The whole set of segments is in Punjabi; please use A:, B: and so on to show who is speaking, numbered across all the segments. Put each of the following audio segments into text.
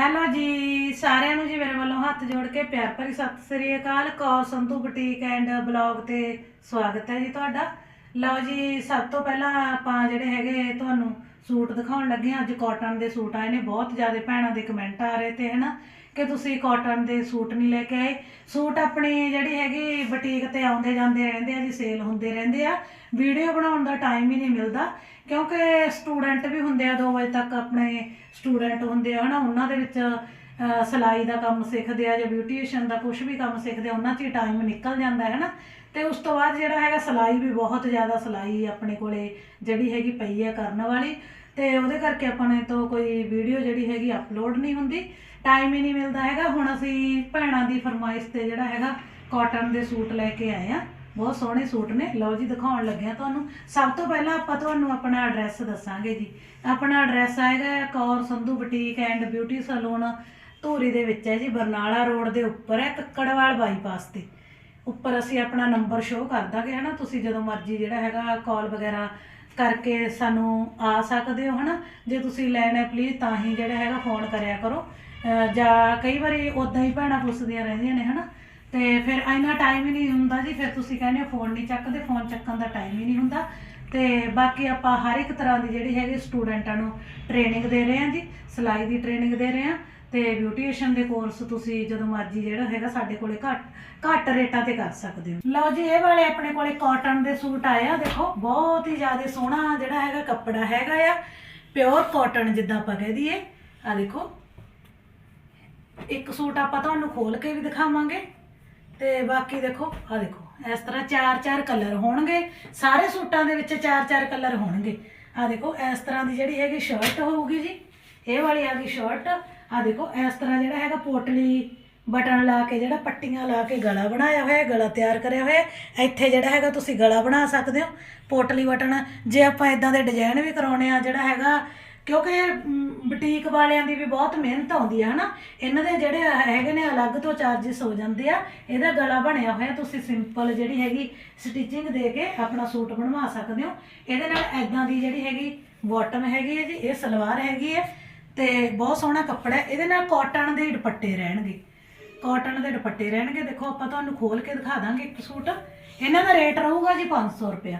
A: ਹੈਲੋ ਜੀ? ਸਾਰਿਆਂ ਨੂੰ ਜੀ ਮੇਰੇ ਵੱਲੋਂ ਹੱਥ ਜੋੜ ਕੇ ਪਿਆਰ ਭਰੀ ਸਤਿ ਸ੍ਰੀ ਅਕਾਲ। Kaur Sandhu boutique and blog ਤੇ ਸਵਾਗਤ ਹੈ ਜੀ ਤੁਹਾਡਾ। ਲਓ ਜੀ, ਸਭ ਤੋਂ ਪਹਿਲਾਂ ਆਪਾਂ ਜਿਹੜੇ ਹੈਗੇ ਤੁਹਾਨੂੰ ਸੂਟ ਦਿਖਾਉਣ ਲੱਗੇ ਹਾਂ। ਅੱਜ ਕਾਟਨ ਦੇ ਸੂਟ ਆਏ ਨੇ, ਬਹੁਤ ਜ਼ਿਆਦਾ ਭੈਣਾਂ ਦੇ ਕਮੈਂਟ ਆ ਰਹੇ ਤੇ ਹਨਾ ਕਿ ਤੁਸੀਂ ਕਾਟਨ ਦੇ ਸੂਟ ਨਹੀਂ ਲੈ ਕੇ ਆਏ। ਸੂਟ ਆਪਣੀ ਜਿਹੜੀ ਹੈਗੀ ਬੁਟੀਕ ਤੇ ਆਉਂਦੇ ਜਾਂਦੇ ਰਹਿੰਦੇ ਆ ਜੀ ਸੇਲ ਹੁੰਦੇ ਰਹਿੰਦੇ ਆ। ਵੀਡੀਓ ਬਣਾਉਣ ਦਾ ਟਾਈਮ ਹੀ ਨਹੀਂ ਮਿਲਦਾ। ਕਿਉਂਕਿ ਸਟੂਡੈਂਟ ਵੀ ਹੁੰਦੇ ਆ 2 ਵਜੇ ਤੱਕ ਆਪਣੇ ਸਟੂਡੈਂਟ ਹੁੰਦੇ ਆ ਹਨਾ? ਉਹਨਾਂ ਦੇ ਵਿੱਚ ਅਹ, ਸਿਲਾਈ ਦਾ ਕੰਮ ਸਿੱਖਦੇ ਆ ਜਾਂ ਬਿਊਟੀਸ਼ੀਅਨ ਦਾ ਕੁਝ ਵੀ ਕੰਮ ਸਿੱਖਦੇ ਆ ਉਹਨਾਂ 'ਚ ਹੀ ਟਾਈਮ ਨਿਕਲ ਜਾਂਦਾ ਹੈ ਹਨਾ? ਤੇ ਉਸ ਤੋਂ ਬਾਅਦ ਜਿਹੜਾ ਹੈਗਾ ਸਿਲਾਈ ਵੀ ਬਹੁਤ ਜ਼ਿਆਦਾ ਸਿਲਾਈ ਆਪਣੇ ਕੋਲੇ ਜਿਹੜੀ ਹੈਗੀ ਪਈ ਹੈ ਕਰਨ ਵਾਲੀ। ਤੇ ਉਹਦੇ ਕਰਕੇ ਆਪਾਂ ਨੇ ਤੋਂ ਕੋਈ ਵੀਡੀਓ ਜਿਹੜੀ ਹੈਗੀ ਅਪਲੋਡ ਨਹੀਂ ਹੁੰਦੀ। ਟਾਈਮ ਹੀ ਨਹੀਂ ਮਿਲਦਾ ਹੈਗਾ। ਹੁਣ ਅਸੀਂ ਭੈਣਾਂ ਦੀ ਫਰਮਾਇਸ਼ ਤੇ ਜਿਹੜਾ ਹੈਗਾ ਕਾਟਨ ਦੇ ਸੂਟ ਲੈ ਕੇ ਆਏ ਆ। ਬਹੁਤ ਸੋਹਣੇ ਸੂਟ ਨੇ। ਲਓ ਜੀ, ਦਿਖਾਉਣ ਲੱਗਿਆ ਤੁਹਾਨੂੰ। ਸਭ ਤੋਂ ਪਹਿਲਾਂ ਆਪਾਂ ਤੁਹਾਨੂੰ ਆਪਣਾ ਐਡਰੈਸ ਦੱਸਾਂਗੇ ਜੀ। ਆਪਣਾ ਐਡਰੈਸ ਆਏਗਾ Kaur Sandhu boutique and beauty salon Dhuri ਦੇ ਵਿੱਚ ਹੈ ਜੀ, ਬਰਨਾਲਾ ਰੋਡ ਦੇ ਉੱਪਰ ਹੈ, ਕੱਕੜਵਾਲ ਬਾਈਪਾਸ ਤੇ। ਉੱਪਰ ਅਸੀਂ ਆਪਣਾ ਨੰਬਰ ਸ਼ੋਅ ਕਰ ਦਾਂਗੇ, ਹਨਾ? ਤੁਸੀਂ ਜਦੋਂ ਮਰਜ਼ੀ ਜਿਹੜਾ ਹੈਗਾ ਕਾਲ ਵਗੈਰਾ ਕਰਕੇ ਸਾਨੂੰ ਆ ਸਕਦੇ ਹੋ, ਹਨਾ? ਜੇ ਤੁਸੀਂ ਲੈਣਾ ਪਲੀਜ਼ ਤਾਂ ਹੀ ਜਿਹੜਾ ਹੈਗਾ ਫੋਨ ਕਰਿਆ ਕਰੋ। ਜਾਂ ਕਈ ਵਾਰੀ ਉਦਾਂ ਹੀ ਭੈਣਾਂ ਪੁੱਛਦੀਆਂ ਰਹਿੰਦੀਆਂ ਨੇ, ਹਨਾ? ਤੇ ਫਿਰ ਇੰਨਾ ਟਾਈਮ ਹੀ ਨਹੀਂ ਹੁੰਦਾ ਜੀ, ਫਿਰ ਤੁਸੀਂ ਕਹਿੰਦੇ ਹੋ ਫੋਨ ਨਹੀਂ ਚੱਕਦੇ ਫੋਨ ਚੱਕਣ ਦਾ ਟਾਈਮ ਹੀ ਨਹੀਂ ਹੁੰਦਾ। ਤੇ ਬਾਕੀ ਆਪਾਂ ਹਰ ਇੱਕ ਤਰ੍ਹਾਂ ਦੀ ਜਿਹੜੀ ਹੈਗੀ ਸਟੂਡੈਂਟਾਂ ਨੂੰ ਟ੍ਰੇਨਿੰਗ ਦੇ ਰਹੇ ਹਾਂ ਜੀ, ਸਿਲਾਈ ਦੀ ਟ੍ਰੇਨਿੰਗ ਦੇ ਰਹੇ ਹਾਂ। ਤੇ ਬਿਊਟੀਸ਼ੀਅਨ ਦੇ ਕੋਰਸ ਤੁਸੀਂ ਜਦੋਂ ਮਰਜ਼ੀ ਜਿਹੜਾ ਹੈਗਾ ਸਾਡੇ ਕੋਲੇ ਘੱਟ ਘੱਟ ਰੇਟਾਂ ਤੇ ਕਰ ਸਕਦੇ ਹੋ। ਲਓ ਜੀ, ਇਹ ਵਾਲੇ ਆਪਣੇ ਕੋਲੇ ਕਾਟਨ ਦੇ ਸੂਟ ਆਏ ਆ, ਦੇਖੋ, ਬਹੁਤ ਹੀ ਜ਼ਿਆਦਾ ਸੋਹਣਾ ਜਿਹੜਾ ਹੈਗਾ ਕੱਪੜਾ ਹੈਗਾ ਆ ਪਿਓਰ ਕਾਟਨ ਜਿੱਦਾਂ ਆਪਾਂ ਕਹਿ ਦਈਏ। ਆ ਦੇਖੋ, ਇੱਕ ਸੂਟ ਆਪਾਂ ਤੁਹਾਨੂੰ ਖੋਲ ਕੇ ਵੀ ਦਿਖਾਵਾਂਗੇ। ਤੇ ਬਾਕੀ ਦੇਖੋ ਆ ਦੇਖੋ, ਇਸ ਤਰ੍ਹਾਂ ਚਾਰ ਚਾਰ ਕਲਰ ਹੋਣਗੇ। ਸਾਰੇ ਸੂਟਾਂ ਦੇ ਵਿੱਚ ਚਾਰ ਚਾਰ ਕਲਰ ਹੋਣਗੇ। ਆ ਦੇਖੋ, ਇਸ ਤਰ੍ਹਾਂ ਦੀ ਜਿਹੜੀ ਹੈਗੀ ਸ਼ਰਟ ਹੋਊਗੀ ਜੀ, ਇਹ ਵਾਲੀ ਆ ਗਈ ਸ਼ਰਟ ਆ ਦੇਖੋ, ਇਸ ਤਰ੍ਹਾਂ ਜਿਹੜਾ ਹੈਗਾ ਪੋਟਲੀ ਬਟਨ ਲਾ ਕੇ, ਜਿਹੜਾ ਪੱਟੀਆਂ ਲਾ ਕੇ ਗਲਾ ਬਣਾਇਆ ਹੋਇਆ, ਗਲਾ ਤਿਆਰ ਕਰਿਆ ਹੋਇਆ, ਇੱਥੇ ਜਿਹੜਾ ਹੈਗਾ ਤੁਸੀਂ ਗਲਾ ਬਣਾ ਸਕਦੇ ਹੋ, ਪੋਟਲੀ ਬਟਨ। ਜੇ ਆਪਾਂ ਇਦਾਂ ਦੇ ਡਿਜ਼ਾਈਨ ਵੀ ਕਰਾਉਣੇ ਆ, ਜਿਹੜਾ ਹੈਗਾ, ਕਿਉਂਕਿ ਬੁਟੀਕ ਵਾਲਿਆਂ ਦੀ ਵੀ ਬਹੁਤ ਮਿਹਨਤ ਆਉਂਦੀ ਹੈ ਹਨਾ? ਇਹਨਾਂ ਦੇ ਜਿਹੜੇ ਹੈਗੇ ਨੇ ਅਲੱਗ ਤੋਂ ਚਾਰजेस ਹੋ ਜਾਂਦੇ ਆ, ਇਹਦਾ ਗਲਾ ਬਣਿਆ ਹੋਇਆ, ਤੁਸੀਂ ਸਿੰਪਲ ਜਿਹੜੀ ਹੈਗੀ ਸਟਿਚਿੰਗ ਦੇ ਕੇ ਆਪਣਾ ਸੂਟ ਬਣਵਾ ਸਕਦੇ ਹੋ। ਇਹਦੇ ਨਾਲ ਐਦਾਂ ਦੀ ਜਿਹੜੀ ਹੈਗੀ ਬਾਟਮ ਹੈਗੀ ਹੈ ਜੀ, ਇਹ ਸਲਵਾਰ ਹੈਗੀ ਹੈ ਤੇ ਬਹੁਤ ਸੋਹਣਾ ਕੱਪੜਾ ਹੈ। ਇਹਦੇ ਨਾਲ ਕਾਟਨ ਦੇ ਦੁਪੱਟੇ ਰਹਿਣਗੇ। ਕਾਟਨ ਦੇ ਦੁਪੱਟੇ ਰਹਿਣਗੇ। ਦੇਖੋ, ਆਪਾਂ ਤੁਹਾਨੂੰ ਖੋਲ ਕੇ ਦਿਖਾ ਦਾਂਗੇ ਇੱਕ ਸੂਟ। ਇਹਨਾਂ ਦਾ ਰੇਟ ਰਹੂਗਾ ਜੀ 500 ਰੁਪਇਆ।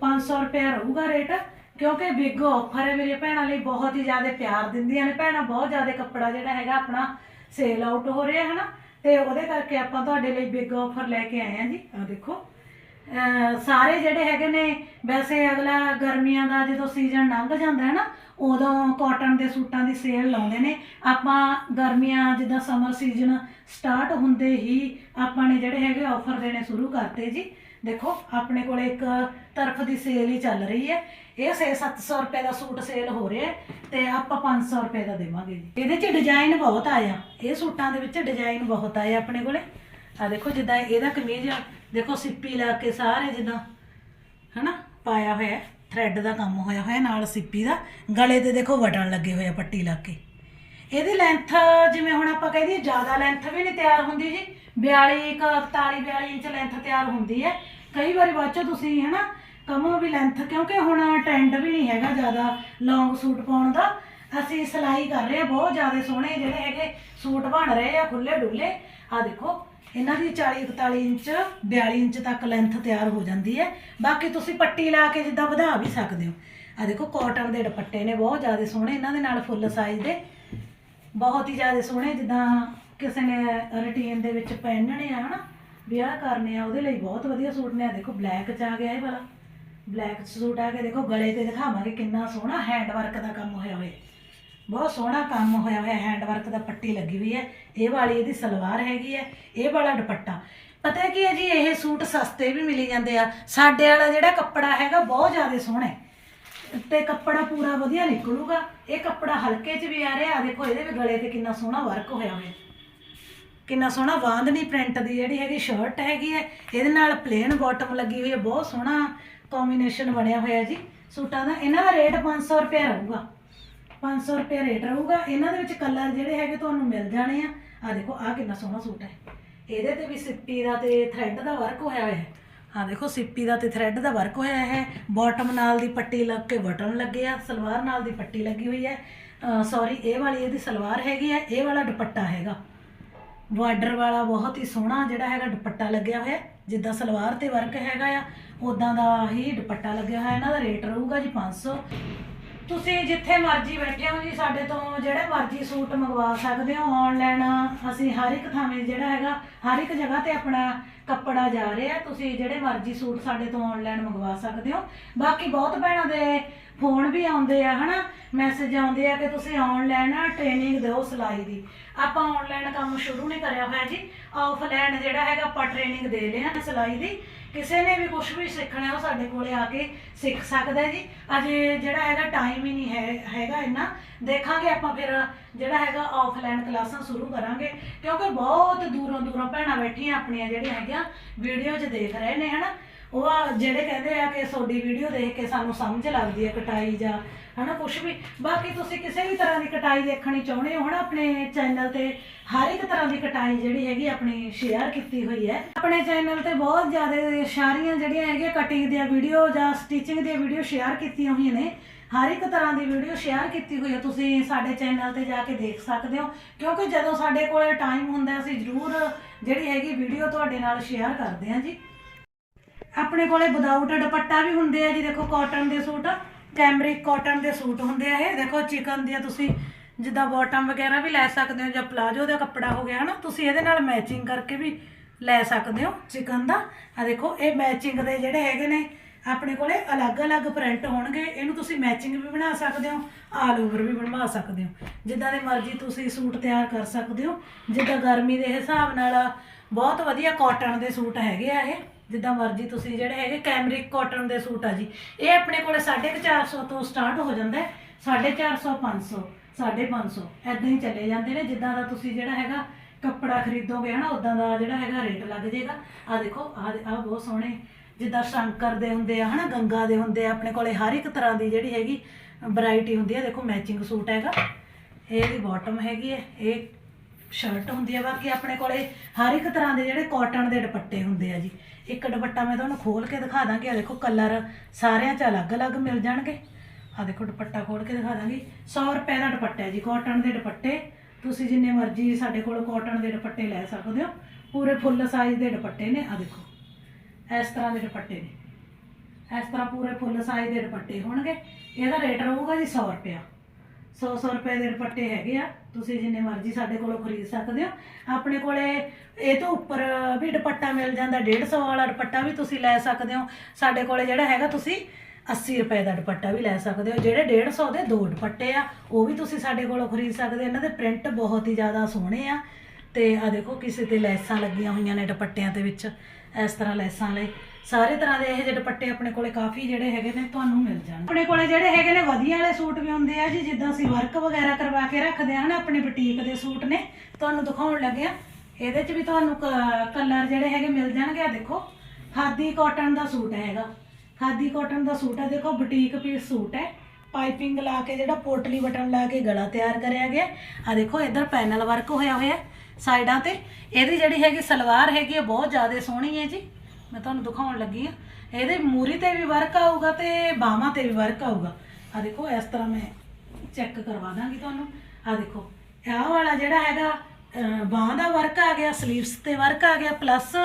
A: 500 ਰੁਪਇਆ ਰਹੂਗਾ ਰੇਟ ਕਿਉਂਕਿ ਬਿਗ ਆਫਰ ਹੈ ਮੇਰੀਆਂ ਭੈਣਾਂ ਲਈ। ਬਹੁਤ ਹੀ ਜ਼ਿਆਦਾ ਪਿਆਰ ਦਿੰਦੀਆਂ ਨੇ ਭੈਣਾਂ। ਬਹੁਤ ਜ਼ਿਆਦਾ ਕੱਪੜਾ ਜਿਹੜਾ ਹੈਗਾ ਆਪਣਾ ਸੇਲ ਆਊਟ ਹੋ ਰਿਹਾ ਹੈ ਨਾ ਤੇ ਉਹਦੇ ਕਰਕੇ ਆਪਾਂ ਤੁਹਾਡੇ ਲਈ ਬਿਗ ਆਫਰ ਲੈ ਕੇ ਆਏ ਹਾਂ ਜੀ। ਆ ਦੇਖੋ ਸਾਰੇ ਜਿਹੜੇ ਹੈਗੇ ਨੇ, ਵੈਸੇ ਅਗਲਾ ਗਰਮੀਆਂ ਦਾ ਜਦੋਂ ਸੀਜ਼ਨ ਲੰਘ ਜਾਂਦਾ ਹੈ ਨਾ, ਉਦੋਂ ਕਾਟਨ ਦੇ ਸੂਟਾਂ ਦੀ ਸੇਲ ਲਾਉਂਦੇ ਨੇ। ਆਪਾਂ ਗਰਮੀਆਂ ਜਿੱਦਾਂ ਸਮਰ ਸੀਜ਼ਨ ਸਟਾਰਟ ਹੁੰਦੇ ਹੀ ਆਪਾਂ ਨੇ ਜਿਹੜੇ ਹੈਗੇ ਆਫਰ ਦੇਣੇ ਸ਼ੁਰੂ ਕਰਤੇ ਜੀ। ਦੇਖੋ, ਆਪਣੇ ਕੋਲ ਇੱਕ ਤਰਫ ਦੀ ਸੇਲ ਹੀ ਚੱਲ ਰਹੀ ਹੈ। ਇਹ ਸੇ 700 ਰੁਪਏ ਦਾ ਸੂਟ ਸੇਲ ਹੋ ਰਿਹਾ ਤੇ ਆਪਾਂ 500 ਰੁਪਏ ਦਾ ਦੇਵਾਂਗੇ ਜੀ। ਇਹਦੇ 'ਚ ਡਿਜ਼ਾਈਨ ਬਹੁਤ ਆਇਆ। ਇਹ ਸੂਟਾਂ ਦੇ ਵਿੱਚ ਡਿਜ਼ਾਈਨ ਬਹੁਤ ਆਏ ਆਪਣੇ ਕੋਲੇ। ਆ ਦੇਖੋ ਜਿੱਦਾਂ ਇਹਦਾ ਕਮੀਜ਼ ਦੇਖੋ ਸਿੱਪੀ ਲਾ ਕੇ ਸਾਰੇ ਜਿੱਦਾਂ, ਹਨਾ, ਪਾਇਆ ਹੋਇਆ ਥ੍ਰੈਡ ਦਾ ਕੰਮ ਹੋਇਆ ਹੋਇਆ ਨਾਲ ਸਿੱਪੀ ਦਾ, ਗਲੇ ਤੇ ਦੇਖੋ ਵਟਣ ਲੱਗੇ ਹੋਏ ਆ ਪੱਟੀ ਲਾ ਕੇ। ਇਹਦੀ ਲੈਂਥ ਜਿਵੇਂ ਹੁਣ ਆਪਾਂ ਕਹਿ ਦਈਏ ਜ਼ਿਆਦਾ ਲੈਂਥ ਵੀ ਨਹੀਂ ਤਿਆਰ ਹੁੰਦੀ ਜੀ 42 ਇੱਕ 41 42 ਇੰਚ ਲੈਂਥ ਤਿਆਰ ਹੁੰਦੀ ਹੈ। ਕਈ ਵਾਰੀ ਬਾਅਦ ਚੋਂ ਤੁਸੀਂ, ਹਨਾ, ਕਮੋ ਵੀ ਲੈਂਥ ਕਿਉਂਕਿ ਹੁਣ ਟ੍ਰੈਂਡ ਵੀ ਨਹੀਂ ਹੈਗਾ ਜ਼ਿਆਦਾ ਲੌਂਗ ਸੂਟ ਪਾਉਣ ਦਾ। ਅਸੀਂ ਸਿਲਾਈ ਕਰ ਰਹੇ ਆ ਬਹੁਤ ਜ਼ਿਆਦਾ ਸੋਹਣੇ ਜਿਹੜੇ ਹੈਗੇ ਸੂਟ ਬਣ ਰਹੇ ਆ ਖੁੱਲੇ ਡੁੱਲੇ ਆ ਦੇਖੋ ਇਹਨਾਂ ਦੀ 40 41 ਇੰਚ 42 ਇੰਚ ਤੱਕ ਲੈਂਥ ਤਿਆਰ ਹੋ ਜਾਂਦੀ ਹੈ। ਬਾਕੀ ਤੁਸੀਂ ਪੱਟੀ ਲਾ ਕੇ ਜਿੱਦਾਂ ਵਧਾ ਵੀ ਸਕਦੇ ਹੋ। ਆ ਦੇਖੋ ਕਾਟਨ ਦੇ ਦੁਪੱਟੇ ਨੇ, ਬਹੁਤ ਜ਼ਿਆਦਾ ਸੋਹਣੇ, ਇਹਨਾਂ ਦੇ ਨਾਲ ਫੁੱਲ ਸਾਈਜ਼ ਦੇ। ਬਹੁਤ ਹੀ ਜ਼ਿਆਦਾ ਸੋਹਣੇ, ਜਿੱਦਾਂ ਕਿਸੇ ਨੇ ਰੁਟੀਨ ਦੇ ਵਿੱਚ ਪਹਿਨਣੇ ਆ, ਹਨਾ? ਵਿਆਹ ਕਰਨੇ ਆ, ਉਹਦੇ ਲਈ ਬਹੁਤ ਵਧੀਆ ਸੂਟ ਨੇ। ਆ ਦੇਖੋ ਬਲੈਕ ਚ ਆ ਗਿਆ ਇਹ ਵਾਲਾ। ਬਲੈਕ ਸੂਟ ਆ ਕੇ ਦੇਖੋ, ਗਲੇ ਤੇ ਦਿਖਾਵਾਂਗੇ ਕਿੰਨਾ ਸੋਹਣਾ ਹੈਂਡ ਵਰਕ ਦਾ ਕੰਮ ਹੋਇਆ ਹੋਇਆ। ਬਹੁਤ ਸੋਹਣਾ ਕੰਮ ਹੋਇਆ ਹੋਇਆ ਹੈਂਡ ਵਰਕ ਦਾ ਪੱਟੀ ਲੱਗੀ ਹੋਈ ਹੈ। ਇਹ ਵਾਲੀ ਇਹਦੀ ਸਲਵਾਰ ਹੈਗੀ ਹੈ, ਇਹ ਵਾਲਾ ਦੁਪੱਟਾ। ਪਤਾ ਕੀ ਹੈ ਜੀ, ਇਹ ਸੂਟ ਸਸਤੇ ਵੀ ਮਿਲੀ ਜਾਂਦੇ ਆ। ਸਾਡੇ ਵਾਲਾ ਜਿਹੜਾ ਕੱਪੜਾ ਹੈਗਾ, ਬਹੁਤ ਜ਼ਿਆਦਾ ਸੋਹਣਾ ਹੈ। ਤੇ ਕੱਪੜਾ ਪੂਰਾ ਵਧੀਆ ਨਿਕਲੂਗਾ। ਇਹ ਕੱਪੜਾ ਹਲਕੇ 'ਚ ਵੀ ਆ ਰਿਹਾ ਆ ਦੇਖੋ, ਇਹਦੇ ਵੀ ਗਲੇ ਤੇ ਕਿੰਨਾ ਸੋਹਣਾ ਵਰਕ ਹੋਇਆ ਹੋਇਆ। ਕਿੰਨਾ ਸੋਹਣਾ ਬਾਂਦਨੀ ਪ੍ਰਿੰਟ ਦੀ ਜਿਹੜੀ ਹੈਗੀ ਸ਼ਰਟ ਹੈਗੀ ਹੈ, ਇਹਦੇ ਨਾਲ ਪਲੇਨ ਬਾਟਮ ਲੱਗੀ ਹੋਈ ਹੈ। ਬਹੁਤ ਸੋਹਣਾ ਕੰਬੀਨੇਸ਼ਨ ਬਣਿਆ ਹੋਇਆ ਜੀ। ਸੂਟਾਂ ਦਾ, ਇਹਨਾਂ ਦਾ ਰੇਟ 500 ਰੁਪਏ ਰਹੂਗਾ। 500 ਰੁਪਏ ਰੇਟ ਰਹੂਗਾ। ਇਹਨਾਂ ਦੇ ਵਿੱਚ ਕਲਰ ਜਿਹੜੇ ਹੈਗੇ ਤੁਹਾਨੂੰ ਮਿਲ ਜਾਣੇ ਆ। ਆ ਦੇਖੋ ਆ ਕਿੰਨਾ ਸੋਹਣਾ ਸੂਟ ਹੈ। ਇਹਦੇ ਤੇ ਵੀ ਸਿੱਪੀ ਦਾ ਤੇ ਥ੍ਰੈਡ ਦਾ ਵਰਕ ਹੋਇਆ ਹੋਇਆ ਹੈ। ਆ ਦੇਖੋ, ਸਿੱਪੀ ਦਾ ਤੇ ਥ੍ਰੈਡ ਦਾ ਵਰਕ ਹੋਇਆ ਹੈ। ਬਾਟਮ ਨਾਲ ਦੀ ਪੱਟੀ ਲੱਗ ਕੇ ਬਟਨ ਲੱਗੇ ਆ। ਸਲਵਾਰ ਨਾਲ ਦੀ ਪੱਟੀ ਲੱਗੀ ਹੋਈ ਹੈ। ਸੌਰੀ ਇਹ ਵਾਲੀ ਇਹਦੀ ਸਲਵਾਰ ਹੈਗੀ ਹੈ। ਇਹ ਵਾਲਾ ਦੁਪੱਟਾ ਹੈਗਾ। ਬਾਰਡਰ ਵਾਲਾ ਬਹੁਤ ਹੀ ਸੋਹਣਾ ਜਿਹੜਾ ਹੈਗਾ ਦੁਪੱਟਾ ਲੱਗਿਆ ਹੋਇਆ ਜਿੱਦਾਂ ਸਲਵਾਰ ਤੇ ਵਰਕ ਹੈਗਾ ਆ ਉਦਾਂ ਦਾ ਹੀ ਦੁਪੱਟਾ ਲੱਗਿਆ ਹੋਇਆ। ਇਹਨਾਂ ਦਾ ਰੇਟ ਰਹੂਗਾ ਜੀ 500 ਤੁਸੀਂ ਜਿੱਥੇ ਮਰਜ਼ੀ ਬੈਠੇ ਹੋ ਜੀ, ਸਾਡੇ ਤੋਂ ਜਿਹੜੇ ਮਰਜ਼ੀ ਸੂਟ ਮੰਗਵਾ ਸਕਦੇ ਹੋ ਆਨਲਾਈਨ ਅਸੀਂ ਹਰ ਇੱਕ ਥਾਵੇਂ ਜਿਹੜਾ ਹੈਗਾ, ਹਰ ਇੱਕ ਜਗ੍ਹਾ ਤੇ ਆਪਣਾ ਕੱਪੜਾ ਜਾ ਰਿਹਾ। ਤੁਸੀਂ ਜਿਹੜੇ ਮਰਜ਼ੀ ਸੂਟ ਸਾਡੇ ਤੋਂ ਆਨਲਾਈਨ ਮੰਗਵਾ ਸਕਦੇ ਹੋ। ਬਾਕੀ ਬਹੁਤ ਭੈਣਾਂ ਦੇ ਫੋਨ ਵੀ ਆਉਂਦੇ ਆ, ਹਨਾ? ਮੈਸੇਜ ਆਉਂਦੇ ਆ ਕਿ ਤੁਸੀਂ ਆਨਲਾਈਨ ਟ੍ਰੇਨਿੰਗ ਦਿਓ ਸਿਲਾਈ ਦੀ। ਆਪਾਂ ਆਨਲਾਈਨ ਕੰਮ ਸ਼ੁਰੂ ਨਹੀਂ ਕਰਿਆ ਹੋਇਆ ਜੀ। ਆਫਲਾਈਨ ਜਿਹੜਾ ਹੈਗਾ, ਆਪਾਂ ਟ੍ਰੇਨਿੰਗ ਦੇ ਲਿਆ ਸਿਲਾਈ ਦੀ। ਕਿਸੇ ਨੇ ਵੀ ਕੁਝ ਵੀ ਸਿੱਖਣਾ ਉਹ ਸਾਡੇ ਕੋਲੇ ਆ ਕੇ ਸਿੱਖ ਸਕਦਾ ਜੀ। ਅਜੇ ਜਿਹੜਾ ਹੈਗਾ ਟਾਈਮ ਹੀ ਨਹੀਂ ਹੈ, ਹੈਗਾ ਇੰਨਾ। ਦੇਖਾਂਗੇ ਆਪਾਂ ਫਿਰ ਜਿਹੜਾ ਹੈਗਾ ਆਫਲਾਈਨ ਕਲਾਸਾਂ ਸ਼ੁਰੂ ਕਰਾਂਗੇ। ਕਿਉਂਕਿ ਬਹੁਤ ਦੂਰੋਂ ਦੂਰੋਂ ਭੈਣਾਂ ਬੈਠੀਆਂ ਆਪਣੀਆਂ ਜਿਹੜੀਆਂ ਹੈਗੀਆਂ ਵੀਡੀਓ 'ਚ ਦੇਖ ਰਹੇ ਨੇ, ਹਨਾ। ਉਹ ਜਿਹੜੇ ਕਹਿੰਦੇ ਆ ਕਿ ਤੁਹਾਡੀ ਵੀਡੀਓ ਦੇਖ ਕੇ ਸਾਨੂੰ ਸਮਝ ਲੱਗਦੀ ਹੈ ਕਟਾਈ ਜਾਂ ਹਨਾ ਕੁਝ ਵੀ। ਬਾਕੀ ਤੁਸੀਂ ਕਿਸੇ ਵੀ ਤਰ੍ਹਾਂ ਦੀ ਕਟਾਈ ਦੇਖਣੀ ਚਾਹੁੰਦੇ ਹੋ ਹਨਾ, ਆਪਣੇ ਚੈਨਲ ਤੇ ਹਰ ਇੱਕ ਤਰ੍ਹਾਂ ਦੀ ਕਟਾਈ ਜਿਹੜੀ ਹੈਗੀ ਆਪਣੀ ਸ਼ੇਅਰ ਕੀਤੀ ਹੋਈ ਹੈ। ਆਪਣੇ ਚੈਨਲ ਤੇ ਬਹੁਤ ਜ਼ਿਆਦਾ ਸਾਰੀਆਂ ਜਿਹੜੀਆਂ ਹੈਗੀਆਂ ਕਟਿੰਗ ਦੀਆਂ ਵੀਡੀਓ ਜਾਂ ਸਟਿਚਿੰਗ ਦੀਆਂ ਵੀਡੀਓ ਸ਼ੇਅਰ ਕੀਤੀਆਂ ਹੋਈਆਂ ਨੇ। ਹਰ ਇੱਕ ਤਰ੍ਹਾਂ ਦੀ ਵੀਡੀਓ ਸ਼ੇਅਰ ਕੀਤੀ ਹੋਈ ਹੈ। ਤੁਸੀਂ ਸਾਡੇ ਚੈਨਲ ਤੇ ਜਾ ਕੇ ਦੇਖ ਸਕਦੇ ਹੋ। ਕਿਉਂਕਿ ਜਦੋਂ ਸਾਡੇ ਕੋਲ ਟਾਈਮ ਹੁੰਦਾ ਅਸੀਂ ਜ਼ਰੂਰ ਜਿਹੜੀ ਹੈਗੀ ਵੀਡੀਓ ਤੁਹਾਡੇ ਨਾਲ ਸ਼ੇਅਰ ਕਰਦੇ ਹਾਂ ਜੀ। ਆਪਣੇ ਕੋਲੇ ਵਿਦਆਊਟ ਦੁਪੱਟਾ ਵੀ ਹੁੰਦੇ ਆ ਜੀ। ਦੇਖੋ ਕਾਟਨ ਦੇ ਸੂਟ। ਕੈਮਰਿਕ ਕਾਟਨ ਦੇ ਸੂਟ ਹੁੰਦੇ ਆ ਇਹ। ਦੇਖੋ ਚਿਕਨ ਦੀਆਂ ਤੁਸੀਂ ਜਿੱਦਾਂ ਬਾਟਮ ਵਗੈਰਾ ਵੀ ਲੈ ਸਕਦੇ ਹੋ ਜਾਂ ਪਲਾਜੋ ਦਾ ਕੱਪੜਾ ਹੋ ਗਿਆ, ਹਨਾ? ਤੁਸੀਂ ਇਹਦੇ ਨਾਲ ਮੈਚਿੰਗ ਕਰਕੇ ਵੀ ਲੈ ਸਕਦੇ ਹੋ ਚਿਕਨ ਦਾ। ਆ ਦੇਖੋ, ਇਹ ਮੈਚਿੰਗ ਦੇ ਜਿਹੜੇ ਹੈਗੇ ਨੇ, ਆਪਣੇ ਕੋਲੇ ਅਲੱਗ-ਅਲੱਗ ਪ੍ਰਿੰਟ ਹੋਣਗੇ। ਇਹਨੂੰ ਤੁਸੀਂ ਮੈਚਿੰਗ ਵੀ ਬਣਾ ਸਕਦੇ ਹੋ ਆਲ ਓਵਰ ਵੀ ਬਣਵਾ ਸਕਦੇ ਹੋ। ਜਿੱਦਾਂ ਦੇ ਮਰਜ਼ੀ ਤੁਸੀਂ ਸੂਟ ਤਿਆਰ ਕਰ ਸਕਦੇ ਹੋ। ਜਿੱਦਾਂ ਗਰਮੀ ਦੇ ਹਿਸਾਬ ਨਾਲ ਬਹੁਤ ਵਧੀਆ ਕਾਟਨ ਦੇ ਸੂਟ ਹੈਗੇ ਆ ਇਹ। ਜਿੱਦਾਂ ਮਰਜ਼ੀ ਤੁਸੀਂ ਜਿਹੜੇ ਹੈਗੇ ਕੈਮਰਿਕ ਕਾਟਨ ਦੇ ਸੂਟ ਆ ਜੀ, ਇਹ ਆਪਣੇ ਕੋਲੇ 450 ਤੋਂ ਸਟਾਰਟ ਹੋ ਜਾਂਦਾ ਹੈ 450 500 550 ਐਦਾਂ ਹੀ ਚੱਲੇ ਜਾਂਦੇ ਨੇ, ਜਿੱਦਾਂ ਦਾ ਤੁਸੀਂ ਜਿਹੜਾ ਹੈਗਾ ਕੱਪੜਾ ਖਰੀਦੋਗੇ ਹਨਾ ਉਦਾਂ ਦਾ ਜਿਹੜਾ ਹੈਗਾ ਰੇਟ ਲੱਗ ਜਾਏਗਾ। ਆ ਦੇਖੋ ਆ ਆ ਬਹੁਤ ਸੋਹਣੇ, ਜਿੱਦਾਂ ਸ਼ੰਕਰ ਦੇ ਹੁੰਦੇ ਆ ਹਨਾ, ਗੰਗਾ ਦੇ ਹੁੰਦੇ ਆ, ਆਪਣੇ ਕੋਲੇ ਹਰ ਇੱਕ ਤਰ੍ਹਾਂ ਦੀ ਜਿਹੜੀ ਹੈਗੀ ਵੈਰਾਈਟੀ ਹੁੰਦੀ ਆ, ਦੇਖੋ ਮੈਚਿੰਗ ਸੂਟ ਹੈਗਾ। ਇਹਦੀ ਬਾਟਮ ਹੈਗੀ ਹੈ, ਇਹ ਸ਼ਰਟ ਹੁੰਦੀ ਆ, ਬਾਕੀ ਆਪਣੇ ਕੋਲੇ ਹਰ ਇੱਕ ਤਰ੍ਹਾਂ ਦੇ ਜਿਹੜੇ ਕਾਟਨ ਦੇ ਦੁਪੱਟੇ ਹੁੰਦੇ ਆ ਜੀ। ਇੱਕ ਦੁਪੱਟਾ ਮੈਂ ਤੁਹਾਨੂੰ ਖੋਲ ਕੇ ਦਿਖਾ ਦਾਂਗੀ ਆ ਦੇਖੋ ਕਲਰ ਸਾਰਿਆਂ 'ਚ ਅਲੱਗ-ਅਲੱਗ ਮਿਲ ਜਾਣਗੇ। ਆ ਦੇਖੋ ਦੁਪੱਟਾ ਖੋਲ ਕੇ ਦਿਖਾ ਦਾਂਗੀ। 100 ਰੁਪਏ ਦਾ ਦੁਪੱਟਾ ਹੈ ਜੀ ਕਾਟਨ ਦੇ ਦੁਪੱਟੇ। ਤੁਸੀਂ ਜਿੰਨੇ ਮਰਜ਼ੀ ਸਾਡੇ ਕੋਲ ਕਾਟਨ ਦੇ ਦੁਪੱਟੇ ਲੈ ਸਕਦੇ ਹੋ। ਪੂਰੇ ਫੁੱਲ ਸਾਈਜ਼ ਦੇ ਦੁਪੱਟੇ ਨੇ ਆ ਦੇਖੋ। ਇਸ ਤਰ੍ਹਾਂ ਦੇ ਦੁਪੱਟੇ ਨੇ। ਇਸ ਤਰ੍ਹਾਂ ਪੂਰੇ ਫੁੱਲ ਸਾਈਜ਼ ਦੇ ਦੁਪੱਟੇ ਹੋਣਗੇ। ਇਹਦਾ ਰੇਟ ਰਹੂਗਾ ਜੀ 100 ਰੁਪਿਆ 100 100 ਰੁਪਏ ਦੇ ਦੁਪੱਟੇ ਹੈਗੇ ਆ, ਤੁਸੀਂ ਜਿੰਨੇ ਮਰਜ਼ੀ ਸਾਡੇ ਕੋਲੋਂ ਖਰੀਦ ਸਕਦੇ ਹੋ। ਆਪਣੇ ਕੋਲੇ ਇਹ ਤੋਂ ਉੱਪਰ ਵੀ ਦੁਪੱਟਾ ਮਿਲ ਜਾਂਦਾ 150 ਵਾਲਾ ਦੁਪੱਟਾ ਵੀ ਤੁਸੀਂ ਲੈ ਸਕਦੇ ਹੋ। ਸਾਡੇ ਕੋਲੇ ਜਿਹੜਾ ਹੈਗਾ ਤੁਸੀਂ 80 ਰੁਪਏ ਦਾ ਦੁਪੱਟਾ ਵੀ ਲੈ ਸਕਦੇ ਹੋ, ਜਿਹੜੇ 150 ਦੇ ਦੋ ਦੁਪੱਟੇ ਆ, ਉਹ ਵੀ ਤੁਸੀਂ ਸਾਡੇ ਕੋਲੋਂ ਖਰੀਦ ਸਕਦੇ ਹੋ। ਇਹਨਾਂ ਦੇ ਪ੍ਰਿੰਟ ਬਹੁਤ ਹੀ ਜ਼ਿਆਦਾ ਸੋਹਣੇ ਆ ਤੇ ਆ ਦੇਖੋ, ਕਿਸੇ ਤੇ ਲੈਸਾਂ ਲੱਗੀਆਂ ਹੋਈਆਂ ਨੇ ਦੁਪੱਟਿਆਂ ਦੇ ਵਿੱਚ, ਇਸ ਤਰ੍ਹਾਂ ਲੈਸਾਂ ਲਈ ਸਾਰੇ ਤਰ੍ਹਾਂ ਦੇ ਇਹ ਜਿਹੇ ਦੁਪੱਟੇ ਆਪਣੇ ਕੋਲੇ ਕਾਫੀ ਜਿਹੜੇ ਹੈਗੇ ਨੇ, ਤੁਹਾਨੂੰ ਮਿਲ ਜਾਣ। ਆਪਣੇ ਕੋਲੇ ਜਿਹੜੇ ਹੈਗੇ ਨੇ, ਵਧੀਆ ਵਾਲੇ ਸੂਟ ਵੀ ਹੁੰਦੇ ਆ ਜੀ, ਜਿੱਦਾਂ ਅਸੀਂ ਵਰਕ ਵਗੈਰਾ ਕਰਵਾ ਕੇ ਰੱਖਦੇ ਆ ਨਾ, ਆਪਣੇ ਬੁਟੀਕ ਦੇ ਸੂਟ ਨੇ, ਤੁਹਾਨੂੰ ਦਿਖਾਉਣ ਲੱਗੇ ਆ। ਇਹਦੇ 'ਚ ਵੀ ਤੁਹਾਨੂੰ ਕਲਰ ਜਿਹੜੇ ਹੈਗੇ ਮਿਲ ਜਾਣਗੇ, ਆ ਦੇਖੋ, ਖਾਦੀ ਕਾਟਨ ਦਾ ਸੂਟ ਹੈਗਾ। ਖਾਦੀ ਕਾਟਨ ਦਾ ਸੂਟ ਹੈ ਦੇਖੋ ਬੁਟੀਕ ਪੀਸ ਸੂਟ ਹੈ। ਪਾਈਪਿੰਗ ਲਾ ਕੇ, ਜਿਹੜਾ ਪੋਟਲੀ ਬਟਨ ਲਾ ਕੇ ਗਲਾ ਤਿਆਰ ਕਰਿਆ ਗਿਆ। ਆ ਦੇਖੋ, ਇਧਰ ਪੈਨਲ ਵਰਕ ਹੋਇਆ ਹੋਇਆ ਸਾਈਡਾਂ ਤੇ। ਇਹਦੀ ਜਿਹੜੀ ਹੈਗੀ ਸਲਵਾਰ ਹੈਗੀ ਹੈ ਬਹੁਤ ਜ਼ਿਆਦਾ ਸੋਹਣੀ ਹੈ ਜੀ। ਮੈਂ ਤੁਹਾਨੂੰ ਦਿਖਾਉਣ ਲੱਗੀ ਆ। ਇਹਦੇ ਮੂਰੀ ਤੇ ਵੀ ਵਰਕ ਆਊਗਾ ਤੇ ਬਾਹਾਂ ਤੇ ਵੀ ਵਰਕ ਆਊਗਾ। ਆ ਦੇਖੋ, ਇਸ ਤਰ੍ਹਾਂ ਮੈਂ ਚੈੱਕ ਕਰਵਾ ਦਾਂਗੀ ਤੁਹਾਨੂੰ। ਆ ਦੇਖੋ, ਆਹ ਵਾਲਾ ਜਿਹੜਾ ਹੈਗਾ, ਅਹ ਬਾਹਾਂ ਦਾ ਵਰਕ ਆ ਗਿਆ ਸਲੀਵਸ ਤੇ ਵਰਕ ਆ ਗਿਆ ਪਲੱਸ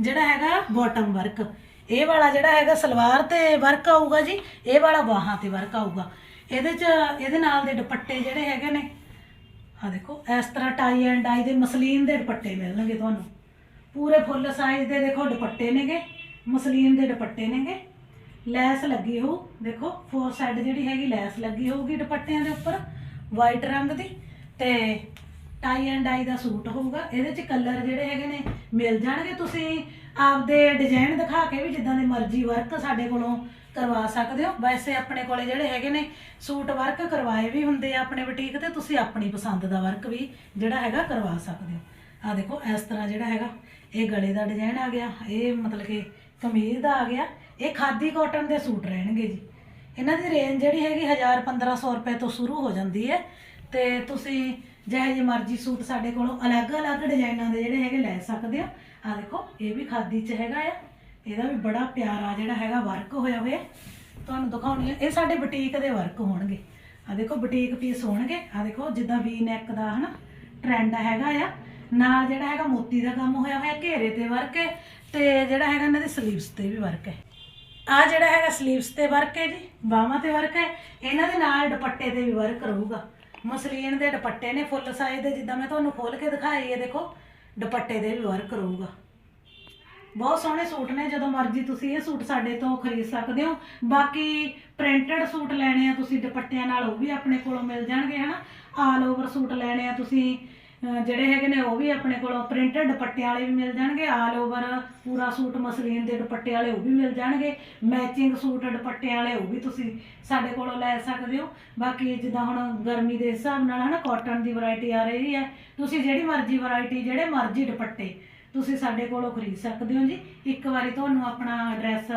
A: ਜਿਹੜਾ ਹੈਗਾ ਬਾਟਮ ਵਰਕ ਇਹ ਵਾਲਾ ਜਿਹੜਾ ਹੈਗਾ, ਸਲਵਾਰ ਤੇ ਵਰਕ ਆਊਗਾ ਜੀ, ਇਹ ਵਾਲਾ ਬਾਹਾਂ ਤੇ ਵਰਕ ਆਊਗਾ। ਇਹਦੇ ਚ, ਇਹਦੇ ਨਾਲ ਦੇ ਦੁਪੱਟੇ ਜਿਹੜੇ ਹੈਗੇ ਨੇ ਆ ਦੇਖੋ, ਇਸ ਤਰ੍ਹਾਂ ਟਾਈ ਐਂਡ ਡਾਈ ਦੇ ਮਸਲੀਨ ਦੇ ਦੁਪੱਟੇ ਮਿਲਣਗੇ ਤੁਹਾਨੂੰ। ਪੂਰੇ ਫੁੱਲ ਸਾਈਜ਼ ਦੇ ਦੇਖੋ ਦੁਪੱਟੇ ਨੇਗੇ, ਮਸਲੀਨ ਦੇ ਦੁਪੱਟੇ ਨੇਗੇ। ਲੈਸ ਲੱਗੀ ਹੋਊ, ਦੇਖੋ ਫੋਰ ਸਾਈਡ ਜਿਹੜੀ ਹੈਗੀ ਲੈਸ ਲੱਗੀ ਹੋਊਗੀ ਦੁਪੱਟਿਆਂ ਦੇ ਉੱਪਰ ਵਾਈਟ ਰੰਗ ਦੀ ਤੇ ਟਾਈ ਐਂਡ ਡਾਈ ਦਾ ਸੂਟ ਹੋਊਗਾ। ਇਹਦੇ ਚ ਕਲਰ ਜਿਹੜੇ ਹੈਗੇ ਨੇ, ਮਿਲ ਜਾਣਗੇ ਤੁਸੀਂ। ਆਪਦੇ ਡਿਜ਼ਾਈਨ ਦਿਖਾ ਕੇ ਵੀ ਜਿੱਦਾਂ ਦੇ ਮਰਜ਼ੀ ਵਰਕ ਸਾਡੇ ਕੋਲੋਂ ਕਰਵਾ ਸਕਦੇ ਹੋ। ਵੈਸੇ ਆਪਣੇ ਕੋਲੇ ਜਿਹੜੇ ਹੈਗੇ ਨੇ, ਸੂਟ ਵਰਕ ਕਰਵਾਏ ਵੀ ਹੁੰਦੇ ਆ ਆਪਣੇ ਬੁਟੀਕ ਤੇ, ਤੁਸੀਂ ਆਪਣੀ ਪਸੰਦ ਦਾ ਵਰਕ ਵੀ ਜਿਹੜਾ ਹੈਗਾ ਕਰਵਾ ਸਕਦੇ ਹੋ। ਆ ਦੇਖੋ, ਇਸ ਤਰ੍ਹਾਂ ਜਿਹੜਾ ਹੈਗਾ ਇਹ ਗਲੇ ਦਾ ਡਿਜ਼ਾਈਨ ਆ ਗਿਆ, ਇਹ ਮਤਲਬ ਕਿ ਕਮੀਜ਼ ਦਾ ਆ ਗਿਆ, ਇਹ ਖਾਦੀ ਕਾਟਨ ਦੇ ਸੂਟ ਰਹਿਣਗੇ ਜੀ। ਇਹਨਾਂ ਦੀ ਰੇਂਜ ਜਿਹੜੀ ਹੈਗੀ 1000 1500 ਰੁਪਏ ਤੋਂ ਸ਼ੁਰੂ ਹੋ ਜਾਂਦੀ ਹੈ ਤੇ ਤੁਸੀਂ ਜਿਹੇ ਜਿਹੇ ਮਰਜ਼ੀ ਸੂਟ ਸਾਡੇ ਕੋਲੋਂ ਅਲੱਗ-ਅਲੱਗ ਡਿਜ਼ਾਈਨਾਂ ਦੇ ਜਿਹੜੇ ਹੈਗੇ ਲੈ ਸਕਦੇ ਹੋ। ਆ ਦੇਖੋ, ਇਹ ਵੀ ਖਾਦੀ 'ਚ ਹੈਗਾ ਆ। ਇਹਦਾ ਵੀ ਬੜਾ ਪਿਆਰਾ ਜਿਹੜਾ ਹੈਗਾ ਵਰਕ ਹੋਇਆ ਹੋਇਆ। ਤੁਹਾਨੂੰ ਦਿਖਾਉਣੀ ਹੈ ਇਹ ਸਾਡੇ ਬੁਟੀਕ ਦੇ ਵਰਕ ਹੋਣਗੇ। ਆ ਦੇਖੋ ਬੁਟੀਕ ਪੀਸ ਹੋਣਗੇ। ਆ ਦੇਖੋ, ਜਿੱਦਾਂ ਵੀ ਨੈਕ ਦਾ ਹਨਾ ਟ੍ਰੈਂਡ ਹੈਗਾ ਆ। ਨਾਲ ਜਿਹੜਾ ਹੈਗਾ ਮੋਤੀ ਦਾ ਕੰਮ ਹੋਇਆ ਹੋਇਆ ਘੇਰੇ ਤੇ ਵਰਕ ਹੈ ਤੇ ਜਿਹੜਾ ਹੈਗਾ ਇਹਨਾਂ ਦੇ ਸਲੀਵਸ ਤੇ ਵੀ ਵਰਕ ਹੈ। ਆ ਜਿਹੜਾ ਹੈਗਾ ਸਲੀਵਸ ਤੇ ਵਰਕ ਹੈ ਜੀ, ਬਾਹਾਂ ਤੇ ਵਰਕ ਹੈ, ਇਹਨਾਂ ਦੇ ਨਾਲ ਦੁਪੱਟੇ ਤੇ ਵੀ ਵਰਕ ਰਹੂਗਾ ਮਸਲੀਨ ਦੇ ਦੁਪੱਟੇ ਨੇ ਫੁੱਲ ਸਾਈਜ਼ ਦੇ, ਜਿੱਦਾਂ ਮੈਂ ਤੁਹਾਨੂੰ ਖੋਲ ਕੇ ਦਿਖਾਈ ਹੈ ਦੇਖੋ, ਦੁਪੱਟੇ ਦੇ ਵੀ ਵਰਕ ਰਹੂਗਾ ਬਹੁਤ ਸੋਹਣੇ ਸੂਟ ਨੇ, ਜਦੋਂ ਮਰਜ਼ੀ ਤੁਸੀਂ ਇਹ ਸੂਟ ਸਾਡੇ ਤੋਂ ਖਰੀਦ ਸਕਦੇ ਹੋ। ਬਾਕੀ ਪ੍ਰਿੰਟਡ ਸੂਟ ਲੈਣੇ ਆ ਤੁਸੀਂ, ਦੁਪੱਟਿਆਂ ਨਾਲ ਉਹ ਵੀ ਆਪਣੇ ਕੋਲੋਂ ਮਿਲ ਜਾਣਗੇ, ਹਨਾ? ਆਲ ਓਵਰ ਸੂਟ ਲੈਣੇ ਆ ਤੁਸੀਂ ਜਿਹੜੇ ਹੈਗੇ ਨੇ ਉਹ ਵੀ ਆਪਣੇ ਕੋਲੋਂ ਪ੍ਰਿੰਟਡ ਦੁਪੱਟੇ ਵਾਲੇ ਵੀ ਮਿਲ ਜਾਣਗੇ ਆਲ ਓਵਰ ਪੂਰਾ ਸੂਟ ਮਸਲੀਨ ਦੇ ਦੁਪੱਟੇ ਵਾਲੇ ਉਹ ਵੀ ਮਿਲ ਜਾਣਗੇ ਮੈਚਿੰਗ ਸੂਟ ਦੁਪੱਟੇ ਵਾਲੇ ਉਹ ਵੀ ਤੁਸੀਂ ਸਾਡੇ ਕੋਲੋਂ ਲੈ ਸਕਦੇ ਹੋ। ਬਾਕੀ ਜਿੱਦਾਂ ਹੁਣ ਗਰਮੀ ਦੇ ਹਿਸਾਬ ਨਾਲ ਹਨਾ ਕਾਟਨ ਦੀ ਵੈਰਾਈਟੀ ਆ ਰਹੀ ਹੈ, ਤੁਸੀਂ ਜਿਹੜੀ ਮਰਜ਼ੀ ਵੈਰਾਈਟੀ ਜਿਹੜੇ ਮਰਜ਼ੀ ਦੁਪੱਟੇ ਤੁਸੀਂ ਸਾਡੇ ਕੋਲੋਂ ਖਰੀਦ ਸਕਦੇ ਹੋ ਜੀ। ਇੱਕ ਵਾਰੀ ਤੁਹਾਨੂੰ ਆਪਣਾ ਐਡਰੈਸ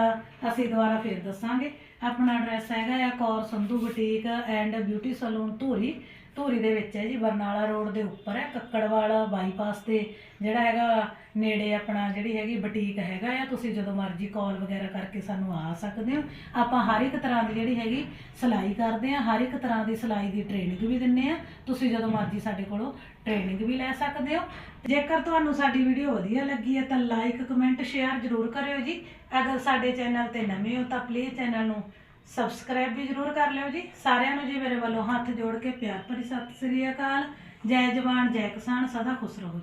A: ਅਸੀਂ ਦੁਬਾਰਾ ਫੇਰ ਦੱਸਾਂਗੇ। ਆਪਣਾ ਐਡਰੈਸ ਹੈਗਾ ਆ Kaur Sandhu boutique and beauty salon Dhuri Dhuri ਦੇ ਵਿੱਚ ਹੈ ਜੀ, ਬਰਨਾਲਾ ਰੋਡ ਦੇ ਉੱਪਰ ਹੈ, ਕੱਕੜਵਾਲ ਬਾਈਪਾਸ ਤੇ ਜਿਹੜਾ ਹੈਗਾ ਨੇੜੇ ਆਪਣਾ ਜਿਹੜੀ ਹੈਗੀ ਬੁਟੀਕ ਹੈਗਾ ਆ, ਤੁਸੀਂ ਜਦੋਂ ਮਰਜ਼ੀ ਕਾਲ ਵਗੈਰਾ ਕਰਕੇ ਸਾਨੂੰ ਆ ਸਕਦੇ ਹੋ। ਆਪਾਂ ਹਰ ਇੱਕ ਤਰ੍ਹਾਂ ਦੀ ਜਿਹੜੀ ਹੈਗੀ ਸਿਲਾਈ ਕਰਦੇ ਆ ਹਰ ਇੱਕ ਤਰ੍ਹਾਂ ਦੀ ਸਿਲਾਈ ਦੀ ਟ੍ਰੇਨਿੰਗ ਵੀ ਦਿੰਨੇ ਆ ਤੁਸੀਂ ਜਦੋਂ ਮਰਜ਼ੀ ਸਾਡੇ ਕੋਲੋਂ ਟ੍ਰੇਨਿੰਗ ਵੀ ਲੈ ਸਕਦੇ ਹੋ। ਜੇਕਰ ਤੁਹਾਨੂੰ ਸਾਡੀ ਵੀਡੀਓ ਵਧੀਆ ਲੱਗੀ ਹੈ ਤਾਂ ਲਾਈਕ ਕਮੈਂਟ ਸ਼ੇਅਰ ਜ਼ਰੂਰ ਕਰਿਓ ਜੀ। ਅਗਰ ਸਾਡੇ ਚੈਨਲ ਤੇ ਨਵੇਂ ਹੋ ਤਾਂ ਪਲੀਜ਼ ਚੈਨਲ ਨੂੰ ਸਬਸਕ੍ਰਾਈਬ ਵੀ ਜ਼ਰੂਰ ਕਰ ਲਿਓ ਜੀ। ਸਾਰਿਆਂ ਨੂੰ ਜੀ ਮੇਰੇ ਵੱਲੋਂ ਹੱਥ ਜੋੜ ਕੇ ਪਿਆਰ ਭਰੀ ਸਤਿ ਸ੍ਰੀ ਅਕਾਲ। ਜੈ ਜਵਾਨ, ਜੈ ਕਿਸਾਨ, ਸਦਾ ਖੁਸ਼ ਰਹੋ